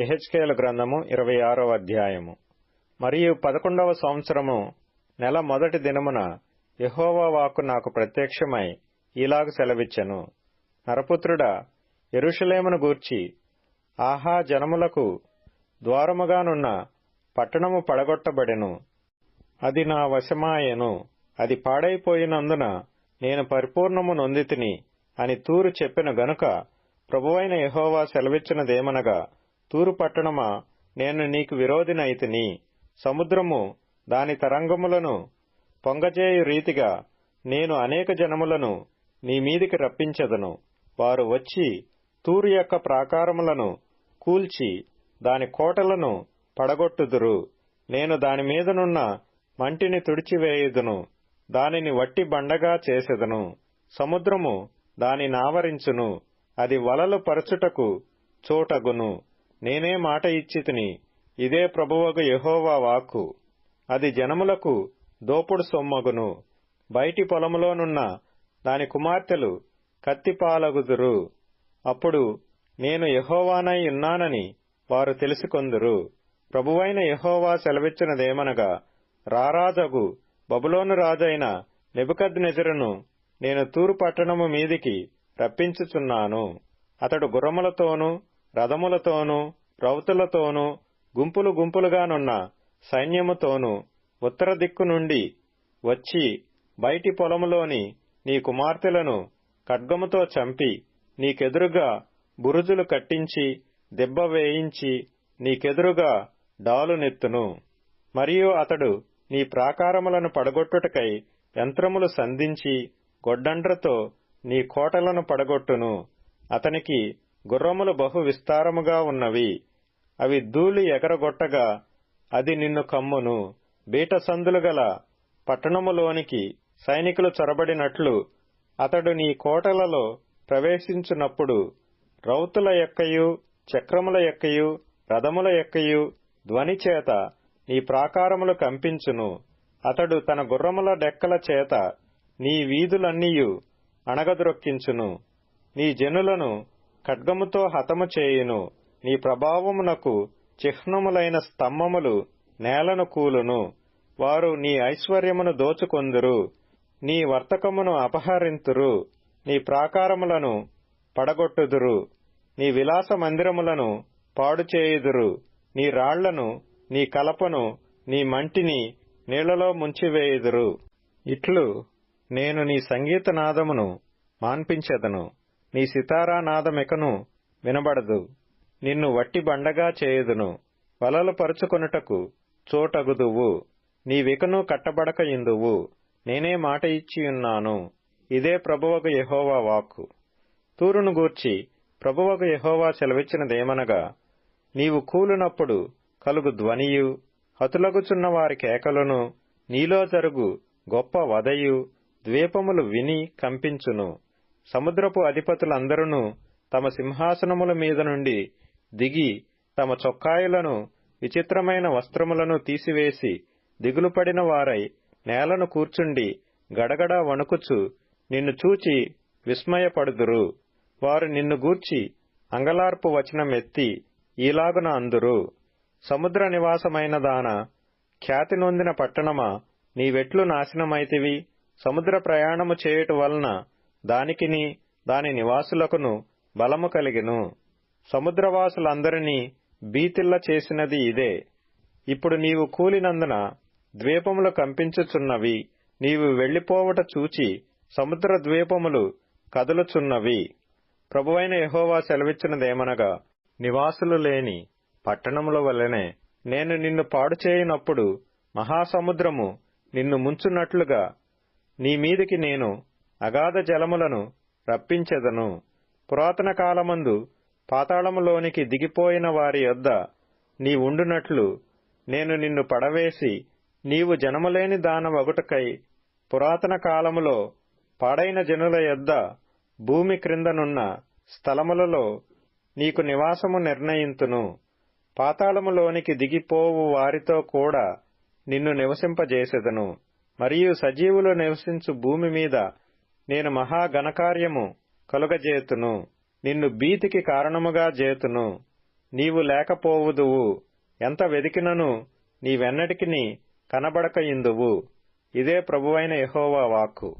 ఎహెచ్కేల గ్రంథము ఇరవై ఆరవ అధ్యాయము. మరియు పదకొండవ సంవత్సరము నెల మొదటి దినమున యహోవా వాక్కు నాకు ప్రత్యక్షమై ఇలాగ సెలవిచ్చెను. నరపుత్రుడా ఎరుషలేమును గూర్చి ఆహా జనములకు ద్వారముగానున్న పట్టణము పడగొట్టబడెను. అది నా వశమాయెను. అది పాడైపోయినందున నేను పరిపూర్ణము నొందితిని అని తూరు చెప్పిన గనుక ప్రభువైన యహోవా సెలవిచ్చినదేమనగా తూరు పట్టణమా నేను నీకు విరోధినైతిని. సముద్రము దాని తరంగములను పొంగజేయు రీతిగా నేను అనేక జనములను నీ మీదికి రప్పించెదను. వారు వచ్చి తూరు యొక్క ప్రాకారములను కూల్చి దాని కోటలను పడగొట్టుదురు. నేను దాని మీదనున్న మంటిని తుడిచివేయుదును. దానిని వట్టి బండగా చేసెదను. సముద్రము దాని నావరించును అది వలలు పరచుటకు చోటగును. నేనే మాట ఇచ్చితిని. ఇదే ప్రభువకు యహోవా వాక్కు. అది జనములకు దోపుడు సొమ్మగును. బయటి పొలములోనున్న దాని కుమార్తెలు కత్తిపాలగుదురు. అప్పుడు నేను యహోవానై ఉన్నానని వారు తెలుసుకొందురు. ప్రభువైన యహోవా సెలవిచ్చినదేమనగా రారాజగు బబులోను రాజైన నెబుకద్నెజరును నేను తూరు పట్టణము మీదికి రప్పించుచున్నాను. అతడు గుర్రములతోనూ రథములతోనూ రౌతులతోనూ గుంపులు గుంపులుగానున్న సైన్యముతోనూ ఉత్తర దిక్కు నుండి వచ్చి బయటి పొలములోని నీ కుమార్తెలను ఖడ్గముతో చంపి నీకెదురుగా బురుజులు కట్టించి దెబ్బ వేయించి నీకెదురుగా డాలునెత్తును మరియు అతడు నీ ప్రాకారములను పడగొట్టుటకై యంత్రములు సంధించి గొడ్డండ్రతో నీ కోటలను పడగొట్టును. అతనికి గుర్రములు బహు విస్తారముగా ఉన్నవి. అవి ధూళి ఎగరగొట్టగా అది నిన్ను కమ్మును. బీట సందులు గల పట్టణములోనికి సైనికులు చొరబడినట్లు అతడు నీ కోటలలో ప్రవేశించునప్పుడు రౌతుల యొక్కయు చక్రముల యొక్కయు రథముల యొక్కయు ధ్వని చేత నీ ప్రాకారములు కంపించును. అతడు తన గుర్రముల డెక్కల చేత నీ వీధులన్నీయు అణగద్రొక్కించును నీ జనులను ఖడ్గముతో హతము చేయును. నీ ప్రభావమునకు చిహ్నములైన స్తంభములు నేలను కూలును. వారు నీ ఐశ్వర్యమును దోచుకొందురు. నీ వర్తకమును అపహరింతురు. నీ ప్రాకారములను పడగొట్టుదురు. నీ విలాస మందిరములను పాడుచేయుదురు నీ రాళ్ళను నీ కలపను నీ మంటిని నీళ్ళలో ముంచివేయుదురు. ఇట్లు నేను నీ సంగీతనాదమును మాన్పించెదను. నీ సితారా నాదమెకను వినబడదు. నిన్ను వట్టి బండగా చేయుదును. వలలు పరుచుకొనుటకు చోటగుదువు. నీవికను కట్టబడక ఇందువు. నేనే మాట ఇచ్చియున్నాను. ఇదే ప్రభువకు యహోవా వాక్కు. తూరును గూర్చి ప్రభువకు యహోవా సెలవిచ్చినదేమనగా నీవు కూలినప్పుడు కలుగు ధ్వనియు. హతులగుచున్న వారి కేకలను నీలో జరుగు గొప్ప వదయు ద్వీపములు విని కంపించును. సముద్రపు అధిపతులందరూ తమ సింహాసనముల మీద నుండి దిగి తమ చొక్కాయులను విచిత్రమైన వస్త్రములను తీసివేసి దిగులుపడిన వారై నేలను కూర్చుండి గడగడ వణుకుచు నిన్ను చూచి విస్మయపడుదురు. వారు నిన్ను గూర్చి అంగలార్పు వచనమెత్తి ఈలాగున అందురు. సముద్ర నివాసమైన దాన ఖ్యాతి నొందిన పట్టణమా నీవెట్లు నాశనమైతివి. సముద్ర ప్రయాణము చేయుట వలన దానికిని దాని నివాసులకును బలము కలిగెను. సముద్రవాసులందరినీ బీతిల్ల చేసినది ఇదే. ఇప్పుడు నీవు కూలినందున ద్వీపములు కంపించుచున్నవి. నీవు వెళ్ళిపోవట చూచి సముద్ర ద్వీపములు కదులుచున్నవి. ప్రభువైన యహోవా సెలవిచ్చినదేమనగా నివాసులు లేని పట్టణముల వలెనే నేను నిన్ను పాడు చేయనప్పుడు మహాసముద్రము నిన్ను ముంచున్నట్లుగా నీ మీదికి నేను అగాధ జలములను రప్పించెదను. పురాతన కాలమందు పాతాళములోనికి దిగిపోయిన వారి యొద్ద నీ ఉండునట్లు నేను నిన్ను పడవేసి నీవు జనములేని దానవగుటకై పురాతన కాలములో పాడైన జనుల యొద్ద భూమి క్రిందనున్న స్థలములలో నీకు నివాసము నిర్ణయింతును. పాతాళములోనికి దిగిపోవు వారితో కూడా నిన్ను నివసింపజేసెదను. మరియు సజీవులు నివసించు భూమి మీద నేను మహాఘనకార్యము కలుగజేతును నిన్ను భీతికి కారణముగా జేతును నీవు లేకపోవుదువు. ఎంత వెదికినను నీవెన్నటికి కనబడక ఇందువు. ఇదే ప్రభువైన యహోవా వాక్కు.